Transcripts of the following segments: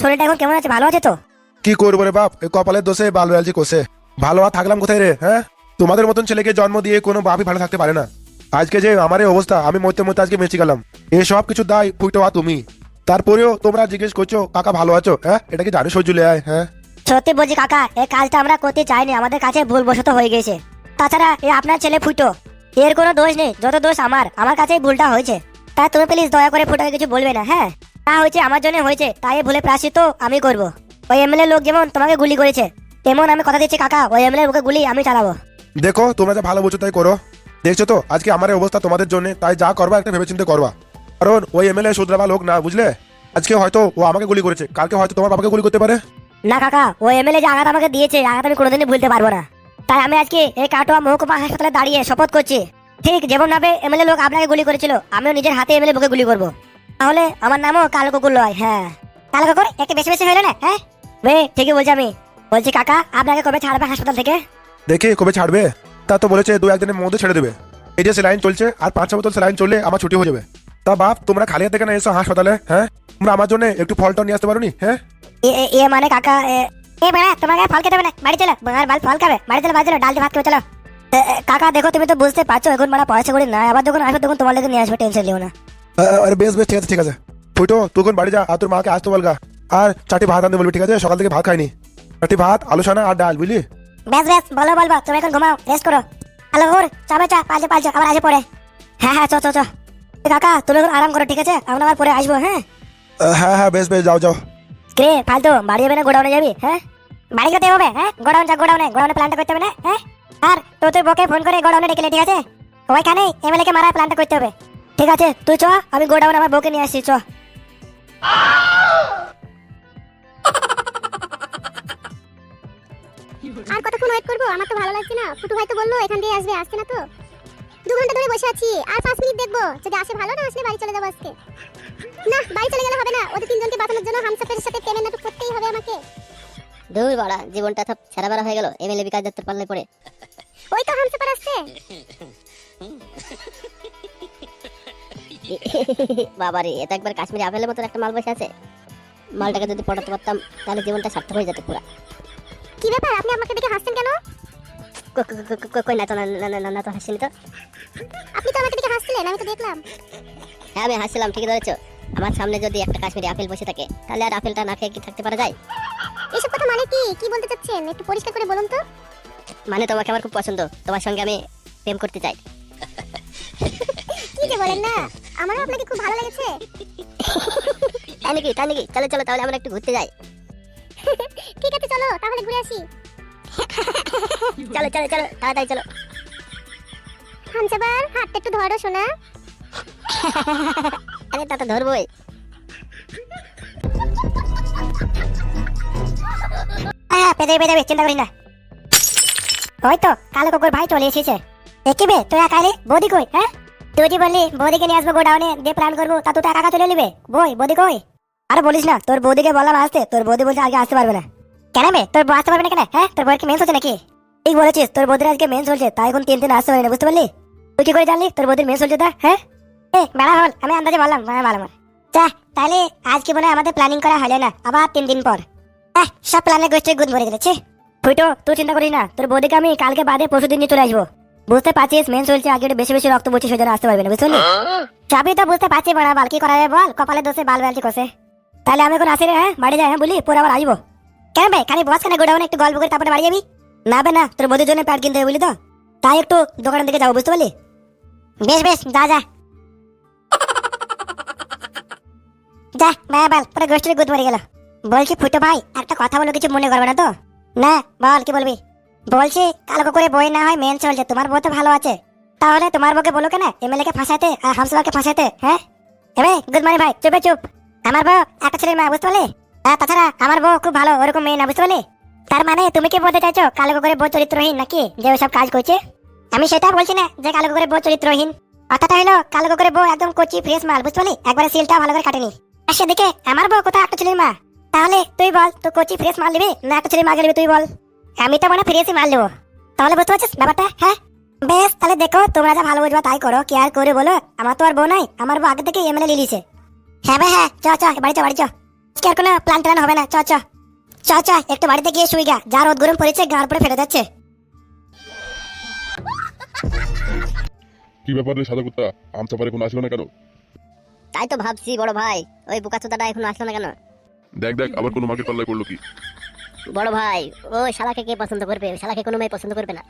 শরীরটা এখন কেমন আছে? ভালো আছে তো? কি করব রে বাপ? এই কপালের দোষে বাল বেলজি কোষে ভালো আর থাকলাম কোথায় রে হ্যাঁ? তোমাদের মতন ছেলেকে জন্ম দিয়ে কোনো বাপই ভালো থাকতে পারে না। আজকে যে আমার অবস্থা আমি মরতে মরতে আজকে বেঁচে গেলাম। এসব কিছু দায় তুমি। তারপরেও তোমরা জিজ্ঞেস করছ কাকা ভালো আছো হ্যাঁ? এটা কি জানিস চলে আয় হ্যাঁ? সত্যি বলছি কাকা এই কাজটা আমরা করতে চাইনি আমাদের কাছে ভুল ভুলবশত হয়ে গেছে। তাছাড়া এ আপনার ছেলে ফুটো এর কোনো দোষ নেই যত দোষ আমার আমার কাছেই ভুলটা হয়েছে। তাই তুমি প্লিজ দয়া করে ফুটোকে কিছু বলবে না হ্যাঁ? তা হয়েছে আমার জন্য হয়েছে তাই ভুলে প্রাশ্চিত আমি করব। ওই এমএলএ লোক যেমন তোমাকে গুলি করেছে তেমন আমি কথা দিচ্ছি কাকা ওই এমএলএ ওকে গুলি আমি চালাবো। দেখো তোমরা যা ভালো বুঝো তাই করো। দেখছ তো আজকে আমার অবস্থা তোমাদের জন্য তাই যা করবা একটা ভেবেচিন্তে করবা। কারণ ওই এমএলএ শুধরাবা লোক না বুঝলে? আজকে হয়তো ও আমাকে গুলি করেছে কালকে হয়তো তোমার বাবাকে গুলি করতে পারে। না কাকা ওই এমএলএ যে আঘাত আমাকে দিয়েছে আঘাত আমি কোনোদিনই ভুলতে পারব না। তাই আমি আজকে এই কাটোয়া মহকুমা হাসপাতালে দাঁড়িয়ে শপথ করছি। ঠিক যেমন ভাবে এমএলএ লোক আপনাকে গুলি করেছিল আমিও নিজের হাতে এমএলএ বুকে গুলি করব। তাহলে আমার নামও কালো কুকুর লয় হ্যাঁ। কালো কুকুর একটু বেশি বেশি হলো না হ্যাঁ? বে ঠিকই বলছি আমি। বলছি কাকা আপনাকে কবে ছাড়বে হাসপাতাল থেকে? দেখে কবে ছাড়বে। তা তো বলেছে দু একদিনের মধ্যে ছেড়ে দেবে। এই যে সেলাইন চলছে আর পাঁচ বোতল সেলাইন চললে আমার ছুটি হয়ে যাবে। তা বাপ তোমরা খালি হাতে কেন এসো হাসপাতালে হ্যাঁ? তোমরা আমার জন্য একটু ফলটা নিয়ে আসতে পারো নি হ্যাঁ? এ মানে কাকা এ এ বেড়া তোমাকে ফল খেতে হবে না বাড়ি চলো আর বাল ফল খাবে বাড়ি চলো বাড়ি চলো ডাল ভাত খেয়ে চলো। কাকা দেখো তুমি তো বুঝতে পারছ এখন মানে পয়সা করে না আবার যখন আসবে তখন তোমাদেরকে নিয়ে আসবে টেনশন লিও না। আরে বেশ বেশ ঠিক আছে ঠিক আছে। ফুটো তুই কোন বাড়ি যা আর তোর মাকে আসতে বলগা আর চারটি ভাত আনতে বলবি ঠিক আছে? সকাল থেকে ভাত খাইনি। চারটি ভাত আলু সানা আর ডাল বুঝলি? ব্যাস ব্যাস বলো বলব তুমি এখন ঘুমাও রেস্ট করো। হ্যালো হুর চাবে চা পাঁচে পাঁচে আবার আসে পরে। হ্যাঁ হ্যাঁ চ চ চ। কাকা তুমি এখন আরাম করো ঠিক আছে? আমরা আবার পরে আসব হ্যাঁ? হ্যাঁ হ্যাঁ বেশ বেশ যাও যাও। কে ফালতু বাড়ি যাবে না গোডাউনে যাবি হ্যাঁ? বাড়ি করতে হবে হ্যাঁ? গোডাউন যা গোডাউনে গোডাউনে প্ল্যানটা করতে হবে না হ্যাঁ? আর তো তুই বকে ফোন করে গোডাউনে ডেকে ঠিক আছে? ওইখানে এমএলএ কে মারা প্ল্যানটা করতে হবে। ঠিক আছে তুই চ আমি গোডাউন আমার বউকে নিয়ে আসছি চ। আর কতক্ষণ ওয়েট করব? আমার তো ভালো লাগছে না। ফুটু ভাই তো বলল এখান দিয়ে আসবে আসছে না তো। দু ঘণ্টা ধরে বসে আছি আর পাঁচ মিনিট দেখব। যদি আসে ভালো না আসলে বাড়ি চলে যাব আজকে। না বাড়ি চলে গেলে হবে না। ওদের তিনজনকে বাঁচানোর জন্য হামসাফের সাথে প্রেমের নাটক করতেই হবে আমাকে। দূর বাড়া জীবনটা সব ছেড়া বেড়া হয়ে গেল। এমএলএ বিকাশ দত্তের পাল্লে পড়ে। ওই তো হামসাফার আসছে। বাবারে এটা একবার কাশ্মীরি আপেলের মতন একটা মাল বসে আছে। মালটাকে যদি পটাতে পারতাম তাহলে জীবনটা সার্থক হয়ে যেত পুরা। কি ব্যাপার? আপনি আমাকে দেখে হাসছেন কেন? কই না তো না না না- না- না তো হাসিনি তো? আপনি তো আমাকে দেখে হাসছিলেন আমি তো দেখলাম। হ্যাঁ আমি হাসছিলাম ঠিকই ধরেছো। আমার সামনে যদি একটা কাশ্মীরি আপেল বসে থাকে তাহলে আর আপেলটা না খেয়ে কি থাকতে পারা যায়? এসব কথা মানে কি? কি বলতে চাচ্ছেন? একটু পরিষ্কার করে বলুন তো। মানে তোমাকে আমার খুব পছন্দ। তোমার সঙ্গে আমি প্রেম করতে চাই। কি যে বলেন না। আমারও আপনাকে খুব ভালো লেগেছে। তাই নাকি তাই নাকি? চলো চলো তাহলে আমরা একটু ঘুরতে যাই। ঠিক আছে চলো তাহলে ঘুরে আসি। চলো চলো চলো তাড়াতাড়ি চলো। হামসাফার হাতটা একটু ধরো শোনা আরে তা তো ধরবোই। যাবে পেয়ে চিন্তা করিস না। ওই তো কালো কুকুর ভাই চলে এসেছে। একিবে তুই একা এলি? বৌদি কই হ্যাঁ? তুই যে বললি, বৌদিকে নিয়ে আসব গোডাউনে, দিয়ে প্ল্যান করব, তা তুই একা চলে নিবে? বই, বৌদি কই? আরে বলিস না, তোর বৌদিকে বললাম আসতে, তোর বৌদি বলছে আজকে আসতে পারবে না। কেন বে তোর বউ আসতে পারবে না কেন? হ্যাঁ তোর বউয়ের কি মেন্স হচ্ছে নাকি? ঠিক বলেছিস, তোর বৌদির আজকে মেন্স চলছে তাই এখন তিন দিন আসতে পারি না বুঝতে পারলি? তুই কি করে জানলি, তোর বৌদির মেন্স চলছে তা হ্যাঁ? এ মেলা হল, আমি আন্দাজে বললাম হ্যাঁ ভালো আমার যা তাহলে আজকে মনে আমাদের প্ল্যানিং করা হলো না, আবার তিন দিন পর। হ্যাঁ সব প্ল্যানের গোষ্ঠী গুদ ভরে গেছে ফুটো, তুই চিন্তা করিস না, তোর বৌদিকে আমি কালকে বাদে পরশু দিন নিয়ে চলে আসব। বুঝতে পারছিস? মেন চলছে আগে একটু বেশি বেশি রক্ত বলছে সেজন্য আসতে পারবি না বুঝলি? সবই তো বুঝতে পারছি বড়া বাল কি করা যাবে বল কপালে দোষে বাল বেলছি কষে তাহলে আমি এখন আসি রে হ্যাঁ? বাড়ি যাই হ্যাঁ বলি পরে আবার আসব। কেন ভাই খালি বস কেন গোডাউনে একটু গল্প করে তারপরে বাড়ি যাবি? না বে না তোর বৌদির জন্য প্যাড কিনতে হবে বুঝলি তো? তাই একটু দোকানের দিকে যাব বুঝতে পারলি? বেশ বেশ যা যা। যা মায়া বাল পুরো গোষ্ঠীর গুদ মরে গেল। বলছি ফুটো ভাই একটা কথা বলো কিছু মনে করবে না তো? না বল কি বলবি? বলছি, কালকে করে বই না হয় মেন চলছে, তোমার বউ তো ভালো আছে। তাহলে তোমার বউকে বলো কেন এমএলএ কে ফাঁসাতে আর হামসাকে ফাঁসাতে হ্যাঁ? এবে গুড মর্নিং ভাই, চুপে চুপ। আমার বউ একটা ছেলের মা, বুঝতে পারলি? আর তাছাড়া আমার বউ খুব ভালো, ওরকম মেয়ে না, বুঝতে পারলি? তার মানে তুমি কি বলতে চাইছো, কালকে করে বউ চরিত্রহীন নাকি, যে ওসব কাজ করছে? আমি সেটা বলছি না যে কালকে করে বউ চরিত্রহীন। কথাটা হলো, কালকে করে বউ একদম কচি ফ্রেশ মাল, বুঝতে পারলি? একবারে সিলটা ভালো করে কাটেনি। আর সেদিকে আমার বউ কোথাও একটা ছেলের মা। তাহলে তুই বল তুই কচি ফ্রেশ মাল নিবি, না একটা ছেলে মাগে নিবি তুই বল? আমি তো মনে মাল। নেব তাহলে বুঝতে পারছিস ব্যাপারটা? হ্যাঁ? বেশ তাহলে দেখো তোমরা যা ভালো বুঝবা তাই করো। কি আর করে বলো? আমার তো আর বউ নাই আমার বউ আগে থেকে এমএলএ লিলিছে। হ্যাঁ ভাই হ্যাঁ চ চ বাড়ি চ বাড়ি চ। আজকে আর কোনো প্ল্যান ট্যান হবে না চ চ। চ চ একটু বাড়িতে গিয়ে শুই গা যা রোদ গরম পড়েছে গাড় পরে ফেলে যাচ্ছে। কি ব্যাপার রে সাদা কুত্তা আম চাপারে কোনো আসলো না কেন? তাই তো ভাবছি বড় ভাই। ওই বোকা বুকাচোদাটা এখন আসলো না কেন? দেখ দেখ আবার কোনো মার্কেট পাল্লাই করল কি? বড় ভাই ও শালাকে কে পছন্দ করবে? শালাকে কোনো মেয়ে পছন্দ করবে না।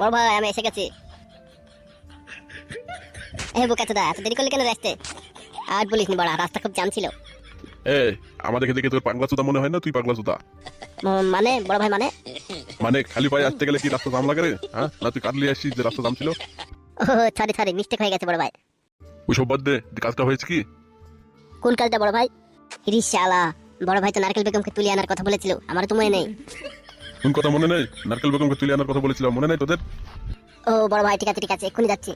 বড় ভাই আমি এসে গেছি। এ বুকাচোদা এত দেরি করলে কেন আসতে? আর বলিস নি বড়া রাস্তা খুব জাম ছিল। এ আমাদেরকে দেখে তোর পাগলা চুদা মনে হয় না তুই পাগলা চুদা? মানে? বড় ভাই মানে? মানে খালি পায়ে আসতে গেলে কি রাস্তা জাম লাগে রে? হ্যাঁ? না তুই কাটলি আসছিস যে রাস্তা জাম ছিল? ও সরি সরি মিস্টেক হয়ে গেছে বড় ভাই। ওই সব বাদ দে কাজটা হয়েছে কি? কোন কাজটা বড় ভাই? ইরিশ শালা। বড় ভাই তো নারকেল বেগমকে তুলে আনার কথা বলেছিল আমার তো মনে নেই। কোন কথা মনে নেই? নারকেল বেগমকে তুলে আনার কথা বলেছিল মনে নেই তোদের? ও বড় ভাই ঠিক আছে ঠিক আছে এক্ষুনি যাচ্ছি।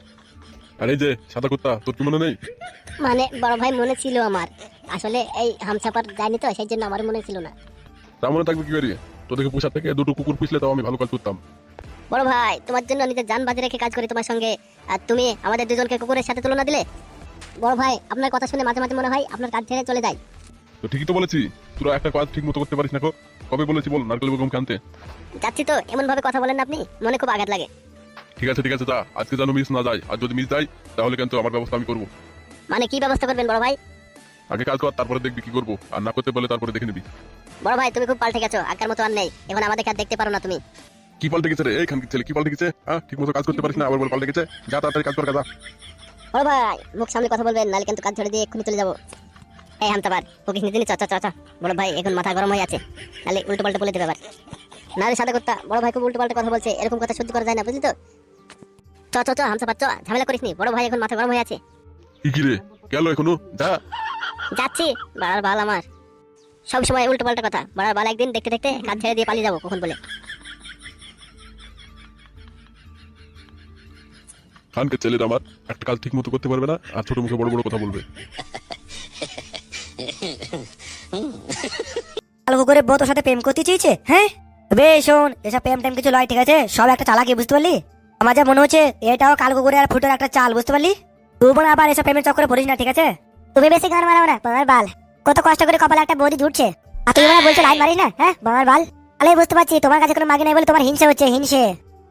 আর যে সাদা কুত্তা তোর কি মনে নেই? মানে বড় ভাই মনে ছিল আমার। আসলে এই হামসাপার যায়নি তো সেই জন্য আমার মনে ছিল না। তা মনে থাকবে কি করি? তোদেরকে পোষা থেকে দুটো কুকুর পুষলে তাও আমি ভালো কাজ করতাম। বড় ভাই তোমার জন্য নিজের যান বাজে রেখে কাজ করি তোমার সঙ্গে। আর তুমি আমাদের দুজনকে কুকুরের সাথে তুলনা দিলে? বড় ভাই আপনার কথা শুনে মাঝে মাঝে মনে হয় আপনার কাজ ছেড়ে চলে যায়। তো ঠিকই তো বলেছি তোরা একটা কাজ ঠিক মতো করতে পারিস না কো? কবে বলেছি বল নারকেল বেগমকে আনতে? যাচ্ছি তো এমন ভাবে কথা বলেন না আপনি মনে খুব আঘাত লাগে। ঠিক আছে ঠিক আছে তা আজকে যেন মিস না যায় আর যদি মিস যায় তাহলে কিন্তু আমার ব্যবস্থা আমি করব। মানে কি ব্যবস্থা করবেন বড় ভাই? আগে কাজ কর তারপরে দেখবি কি করব আর না করতে বলে তারপরে দেখে নিবি। বড় ভাই তুমি খুব পাল্টে গেছো আগের মতো আর নেই এখন আমাদের কাজ দেখতে পারো না তুমি। কি পাল্টে গেছে রে এইখান ছেলে কি পাল্টে গেছে? হ্যাঁ ঠিক মতো কাজ করতে পারিস না আবার বল পাল্টে গেছে? যা তাড়াতাড়ি কাজ কর কাজা বড় ভাই মুখ সামনে কথা বলবেন নাহলে কিন্তু কাজ ছেড়ে দিয়ে এক্ষুনি চলে যাব। এই হামতাবার ওকে নিতে চ চ চ বড় ভাই এখন মাথা গরম হয়ে আছে। নাহলে উল্টো পাল্টা বলে দেবে আবার। নাহলে সাদা করতা বড় ভাই খুব উল্টো পাল্টা কথা বলছে এরকম কথা সহ্য করা যায় না বুঝলি তো? চ চ চ হামসাবার চ ঝামেলা করিস নি বড় ভাই এখন মাথা গরম হয়ে আছে। কি রে গেল এখনও? যা। যাচ্ছি বাড়ার বাল আমার। সব সময় উল্টো পাল্টা কথা বাড়ার বাল একদিন দেখতে দেখতে কাজ ছেড়ে দিয়ে পালিয়ে যাব কখন বলে। খানকে ছেলেটা আমার একটা কাজ ঠিক মতো করতে পারবে না আর ছোট মুখে বড় বড় কথা বলবে। করে সাথে প্রেম করতে চেয়েছে হ্যাঁ? বে, শোন, এসব প্রেম টেম কিছু লয়, ঠিক আছে? সব একটা চালাকি, বুঝতে পারলি? আমার যা মনে হচ্ছে, এটাও আর ফুটোর একটা চাল, বুঝতে পারলি? তুই আবার এসব প্রেমের চক্করে পড়িস না, ঠিক আছে? তুমি বেশি গান মারাও না, বাবার বাল। কত কষ্ট করে কপালে একটা বৌদি জুটছে। আর তুমি বলছো, লাইন মারিস না হ্যাঁ বাবার বাল? তাহলে বুঝতে পারছি, তোমার কাছে কোনো মাগি নাই বলে তোমার হিংসে হচ্ছে, হিংসে।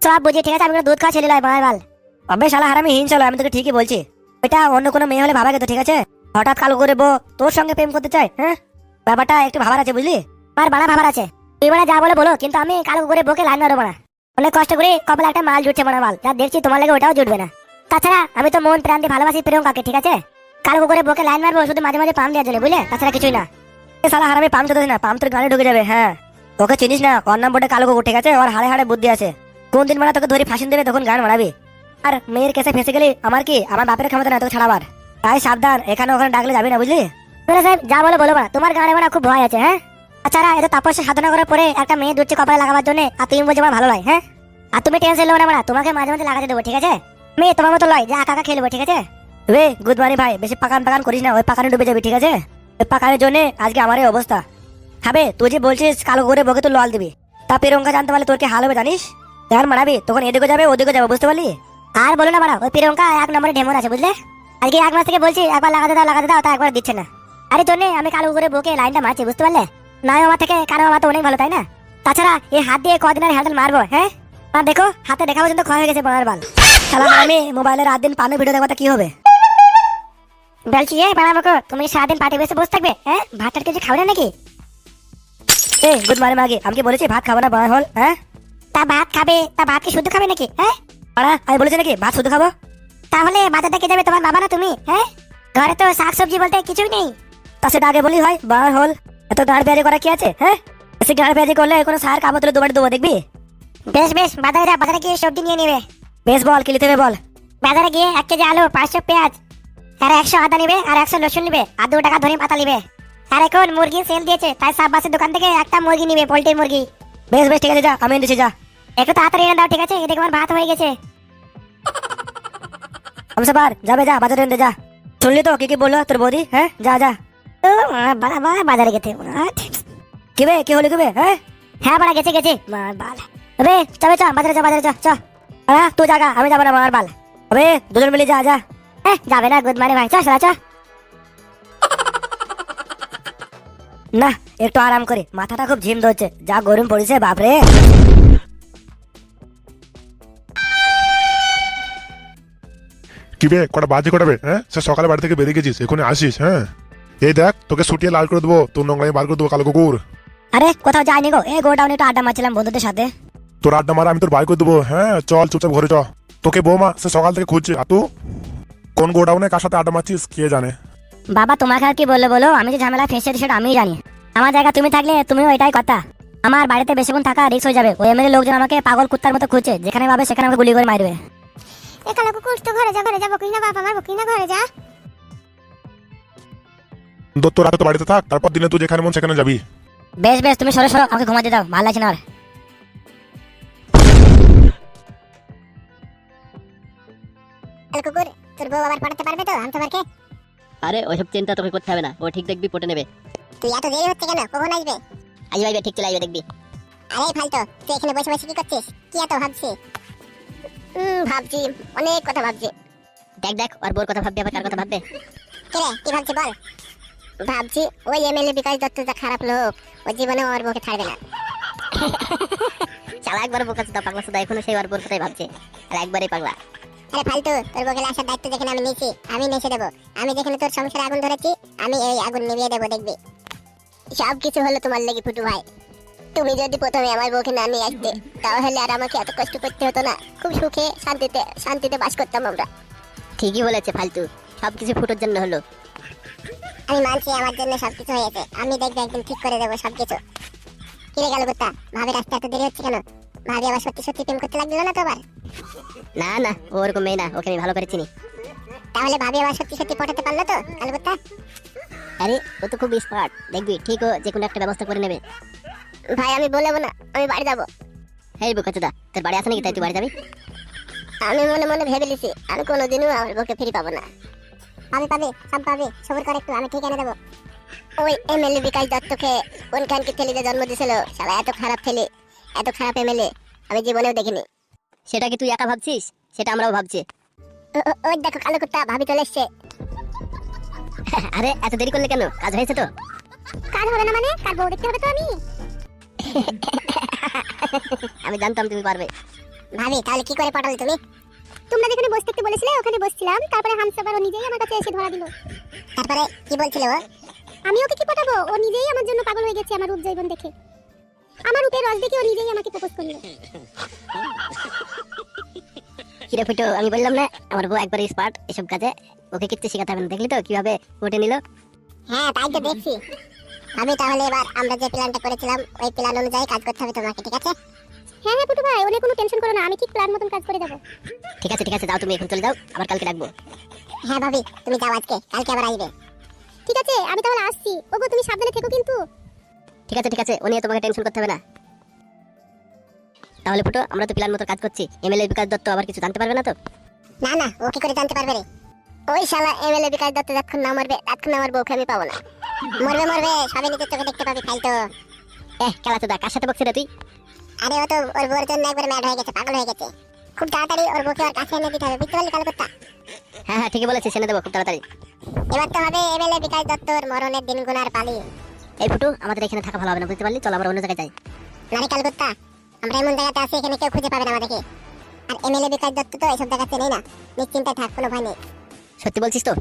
সব বুঝি ঠিক আছে, আমি দুধ খাওয়া ছেলে লয়, বাবার বাল। অবে, শালা হারামি, হিংসা হলো আমি তোকে ঠিকই বলছি। এটা অন্য কোনো মেয়ে হলে ভাবা গেতো ঠিক আছে? হঠাৎ কালো করে বউ তোর সঙ্গে প্রেম করতে চায় হ্যাঁ? ব্যাপারটা একটু ভাবার আছে, বুঝলি? আর বাড়া ভাবার আছে। তুই মানে যা বলে বলো, কিন্তু আমি কালো করে বকে লাইন মারবো না। অনেক কষ্ট করে কপালে একটা মাল জুটছে মানে মাল। যা দেখছি তোমার লাগে ওটাও জুটবে না। তাছাড়া আমি তো মন প্রাণ দিয়ে ভালোবাসি প্রিয়ঙ্কাকে, ঠিক আছে? কালো করে বকে লাইন মারবো, শুধু মাঝে মাঝে পাম দেওয়ার জন্য, বুঝলে? তাছাড়া কিছুই না। শালা হারামি পাম তো না, পাম তোর গানে ঢুকে যাবে হ্যাঁ? ওকে চিনিস না, ওর নাম বটে কালো ঠিক আছে? ওর হাড়ে হাড়ে বুদ্ধি আছে। কোন দিন মানে তোকে ধরে ফাঁসিন দেবে, তখন গান মারাবি আর মেয়ের কেসে ফেসে গেলে আমার কি? আমার বাপের ক্ষমতা না, তোকে ছাড়াবার। তাই সাবধান। এখানে ওখানে ডাকলে যাবি না, বুঝলি? যা বলো বলো না তোমার গানে মানে খুব ভয় আছে হ্যাঁ? তাছাড়া এত তাপসে সাধনা করার পরে একটা মেয়ে দুধছে কপালে লাগাবার জন্য আর তুমি বলছো ভালো লাগে হ্যাঁ? আর তুমি টেনশন লো না মানে তোমাকে মাঝে মাঝে লাগাতে দেবো, ঠিক আছে? মেয়ে, তোমার মতো লয়, যে একা একা খেলব, ঠিক আছে? রে গুড মর্নিং ভাই, বেশি পাকান পাকান করিস না, ওই পাকানে ডুবে যাবি, ঠিক আছে? ওই পাকানের জন্য আজকে আমার এই অবস্থা। হবে তুই যে বলছিস কালো করে বকে তুই লল দিবি। তা পেরঙ্কা জানতে পারলে তোর কি হাল হবে, জানিস? গান মারাবি, তখন এদিকে যাবে, ওদিকে যাবে, বুঝতে পারলি? আর বলো না মারা, ওই প্রিয়ঙ্কা এক নম্বরে ঢেমন আছে, বুঝলে? আজকে এক মাস থেকে বলছি একবার লাগাতে দাও লাগাতে দাও তা একবার দিচ্ছে না। আরে জন্য আমি কালো করে বকে লাইনটা মারছি বুঝতে পারলে? না আমার থেকে কারও আমার তো অনেক ভালো তাই না? তাছাড়া এই হাত দিয়ে কদিন আর হ্যান্ডেল মারবো হ্যাঁ? আর দেখো হাতে দেখা পর্যন্ত ক্ষয় হয়ে গেছে বাবার বাল। সালাম আমি মোবাইলে রাত দিন পানো ভিডিও দেখাটা কি হবে? বলছি এ বাড়া বকো তুমি সারাদিন পার্টি বসে বসে থাকবে হ্যাঁ? ভাতটার কিছু খাবে না নাকি? এ গুড মর্নিং মাগে। আমি কি বলেছি ভাত খাব না বাড়া হল হ্যাঁ? তা ভাত খাবে তা ভাত কি শুদ্ধ খাবে নাকি হ্যাঁ? আমি বলেছি নাকি ভাত শুদ্ধ খাব? তাহলে বাজার থেকে যাবে তোমার বাবা না তুমি হ্যাঁ? ঘরে তো শাক সবজি বলতে কিছুই নেই। তা সেটা আগে বলি হয় বার হল। এত গাড় পেঁয়াজি করা কি আছে হ্যাঁ? বেশি গাড় পেঁয়াজি করলে কোনো সার কাপড় তুলে দুবারে দেবো, দেখবি? বেশ বেশ, বাজারে যা, বাজারে গিয়ে সবজি নিয়ে নেবে। বেশ, বল, কি নিতে বল। বাজারে গিয়ে এক কেজি আলু, পাঁচশো পেঁয়াজ, আর একশো আদা নিবে, আর একশো রসুন নিবে, আর দু টাকা ধরে পাতা নিবে। আর এখন মুরগি সেল দিয়েছে, তাই সাব্বাসের দোকান থেকে একটা মুরগি নিবে, পোল্ট্রির মুরগি। বেশ বেশ, ঠিক আছে, যা, আমি এনেছি, যা। একটু তাড়াতাড়ি এনে দাও, ঠিক আছে? এদিকে আমার ভাত হয়ে গেছে। হামসাবার যাবে যা বাজারে এনে দে, যা শুনলি তো কি কি বলল তোর বৌদি হ্যাঁ যা যা ও বাড়া বাড়া বাজারে গেছে কি বে কি হলো কি বে হ্যাঁ হ্যাঁ বাড়া গেছে গেছে মার বাল বে চবে চ বাজারে যা বাজারে যা চ হ্যাঁ তুই জাগা আমি যাব না মার বাল বে দুজন মিলে যা যা হ্যাঁ যাবে না গুড মর্নিং ভাই চ সারা চ না একটু আরাম করি মাথাটা খুব ঝিম ধরছে যা গরম পড়েছে বাপরে কি বে কটা বাজে কটাবে হ্যাঁ? সে সকালে বাড়ি থেকে বেরিয়ে গেছিস এখানে আসিস হ্যাঁ? এই দেখ তোকে ছুটিয়ে লাল করে দেবো তোর নোংরাই বার করে দেবো কালো কুকুর। আরে কোথাও যাইনি গো। এই গোডাউনে একটু আড্ডা মারছিলাম বন্ধুদের সাথে। তোর আড্ডা মারা আমি তোর বার করে দেবো হ্যাঁ? চল চুপচাপ ঘরে চ। তোকে বৌমা সে সকাল থেকে খুঁজছে। আর তুই কোন গোডাউনে কার সাথে আড্ডা মারছিস কে জানে? বাবা তোমাকে আর কি বললে বলো? আমি যে ঝামেলা ফেসে সেটা আমিই জানি। আমার জায়গা তুমি থাকলে তুমিও এটাই কথা। আমার বাড়িতে বেশিক্ষণ থাকা রিস্ক হয়ে যাবে। ওই এমএলএ লোকজন আমাকে পাগল কুত্তার মতো খুঁজছে যেখানে পাবে সেখানে আমাকে গুলি করে মারবে। এ কালো কুকুর তো ঘরে যা ঘরে যা বকিস না বাপ আমার বকিস ঘরে যা। দত্ত রাতে তো বাড়িতে থাক তারপর দিনে তুই যেখানে মন সেখানে যাবি। বেশ বেশ তুমি সরো সরো আমাকে ঘুমাতে দাও ভালো লাগছে না আর কুকুর তোর বউ আবার পড়াতে পারবে তো আনতে পারকে আরে ওইসব চিন্তা তোকে করতে হবে না ও ঠিক দেখবি পটে নেবে। তুই এত দেরি হচ্ছে কেন কখন আসবে? আজ ভাইবে ঠিক চলে আসবে দেখবি। আরে ফালতু তুই এখানে বসে বসে কি করছিস? কি এত ভাবছি হুম ভাবছি। অনেক কথা ভাবছি। দেখ দেখ ওর বোর কথা ভাববে আবার কার কথা ভাববে? কে রে? কি ভাবছি বল। ভাবছি ওই এমএলএ বিকাশ দত্ত যা খারাপ লোক ও জীবনে ওর বউকে ছাড়বে না। চালা একবার বোকা সুদা পাগলা সুদা এখনও সেই ওর বোর কথাই ভাবছে। আর একবারই পাগলা। আরে ফালতু তোর বউকে আসার দায়িত্ব যেখানে আমি নিয়েছি আমি নেচে দেবো। আমি যেখানে তোর সংসারে আগুন ধরেছি আমি এই আগুন নিভিয়ে দেবো দেখবি। সব কিছু হলো তোমার লেগে ফুটু ভাই। তুমি যদি প্রথমে আমার বউকে না নিয়ে আসতে তাহলে আর আমাকে এত কষ্ট করতে হতো না। খুব সুখে শান্তিতে শান্তিতে বাস করতাম আমরা। ঠিকই বলেছে ফালতু। সবকিছু ফুটোর জন্য হলো। আমি মানছি আমার জন্য সবকিছু হয়েছে। আমি দেখবে একদিন ঠিক করে দেবো সবকিছু। কিরে গেল কুত্তা? ভাবি রাস্তা এত দেরি হচ্ছে কেন? ভাবি আবার সত্যি সত্যি প্রেম করতে লাগল না তো আবার? না না ও ওরকম মেয়ে না ওকে আমি ভালো করে চিনি। তাহলে ভাবি আবার সত্যি সত্যি পটাতে পারল তো কালকুত্তা আরে ও তো খুব স্মার্ট দেখবি ঠিক ও যে কোনো একটা ব্যবস্থা করে নেবে। ভাই আমি বলব না আমি বাড়ি যাব। হেই বোকা চুদা তোর বাড়ি আছে নাকি? তাই তুই বাড়ি যাবি? আমি মনে মনে ভেবে লিছি আমি কোনোদিনও আমার বউকে ফিরে পাবো না। আমি পাবে সব পাবে সবর করে একটু আমি ঠিক এনে দেবো। ওই এমএলএ বিকাশ দত্তকে কোনখানকে ছেলেতে জন্ম দিয়েছিল সালা এত খারাপ ছেলে এত খারাপ এমএলএ আমি জীবনেও দেখিনি। সেটা কি তুই একা ভাবছিস? সেটা আমরাও ভাবছি। ওই দেখো কালো কুত্তা ভাবি চলে এসছে। আরে এত দেরি করলে কেন? কাজ হয়েছে তো? কাজ হবে না মানে? কার বউ দেখতে হবে তো আমি? আমি জানতাম তুমি পারবে। ভাবি তাহলে কি করে পটালে তুমি? তোমরা যেখানে বসে থাকতে বলেছিলে ওখানে বসছিলাম। তারপরে হামসাবার ও নিজেই আমার কাছে এসে ধরা দিল। তারপরে কি বলছিল ও? আমি ওকে কি পটাবো ও নিজেই আমার জন্য পাগল হয়ে গেছে আমার রূপ জৈবন দেখে। আমার রূপের রস দেখে ও নিজেই আমাকে প্রপোজ করল। কিরে ফুটো আমি বললাম না আমার বউ একবার স্মার্ট এসব কাজে। ওকে কিচ্ছু শেখাতে হবে না। দেখলি তো কীভাবে উঠে নিল? হ্যাঁ তাই তো দেখছি। আমি তাহলে এবার আমরা যে প্ল্যানটা করেছিলাম ওই প্ল্যান অনুযায়ী কাজ করতে হবে তোমাকে ঠিক আছে? হ্যাঁ হ্যাঁ পুটু ভাই ওনে কোনো টেনশন করো না আমি ঠিক প্ল্যান মতন কাজ করে দেবো ঠিক আছে ঠিক আছে যাও তুমি এখন চলে যাও আবার কালকে ডাকবো। হ্যাঁ ভাবি তুমি যাও আজকে কালকে আবার আসবে। ঠিক আছে আমি তাহলে আসছি। ওগো তুমি সাবধানে থেকো কিন্তু। ঠিক আছে ঠিক আছে ও নিয়ে তোমাকে টেনশন করতে হবে না। তাহলে ফুটো আমরা তো প্ল্যান মতো কাজ করছি এমএলএ বিকাশ দত্ত আবার কিছু জানতে পারবে না তো? না না ও কি করে জানতে পারবে রে? ওই শালা এমএলএ বিকাশ দত্ত যতক্ষণ না মরবে ততক্ষণ আমার বউকে আমি পাবো না। মরবে মরবে সবে নিজের চোখে দেখতে পাবি ফাইল তো। এ খেলা তো কার সাথে বকছি রে তুই? আরে ও তো ওর বউর জন্য একবার ম্যাড হয়ে গেছে পাগল হয়ে গেছে। খুব তাড়াতাড়ি ওর বউকে ওর কাছে এনে দিতে হবে বুঝতে পারলি কালো কুত্তা হ্যাঁ হ্যাঁ ঠিকই বলেছিস এনে দেবো খুব তাড়াতাড়ি। এবার তো হবে এমএলএ বিকাশ দত্তর মরণের দিন গুনার পালি। এই ফুটু আমাদের এখানে থাকা ভালো হবে না বুঝতে পারলি? চল আমরা অন্য জায়গায় যাই। নারে কালো কুত্তা আমরা এমন জায়গাতে আছি এখানে কেউ খুঁজে পাবে না আমাদেরকে। আর এমএলএ বিকাশ দত্ত তো এইসব জায়গা চেনেই না। নিশ্চিন্তায় থাক কোনো ভয় নেই। সত্যি বলছিস তো?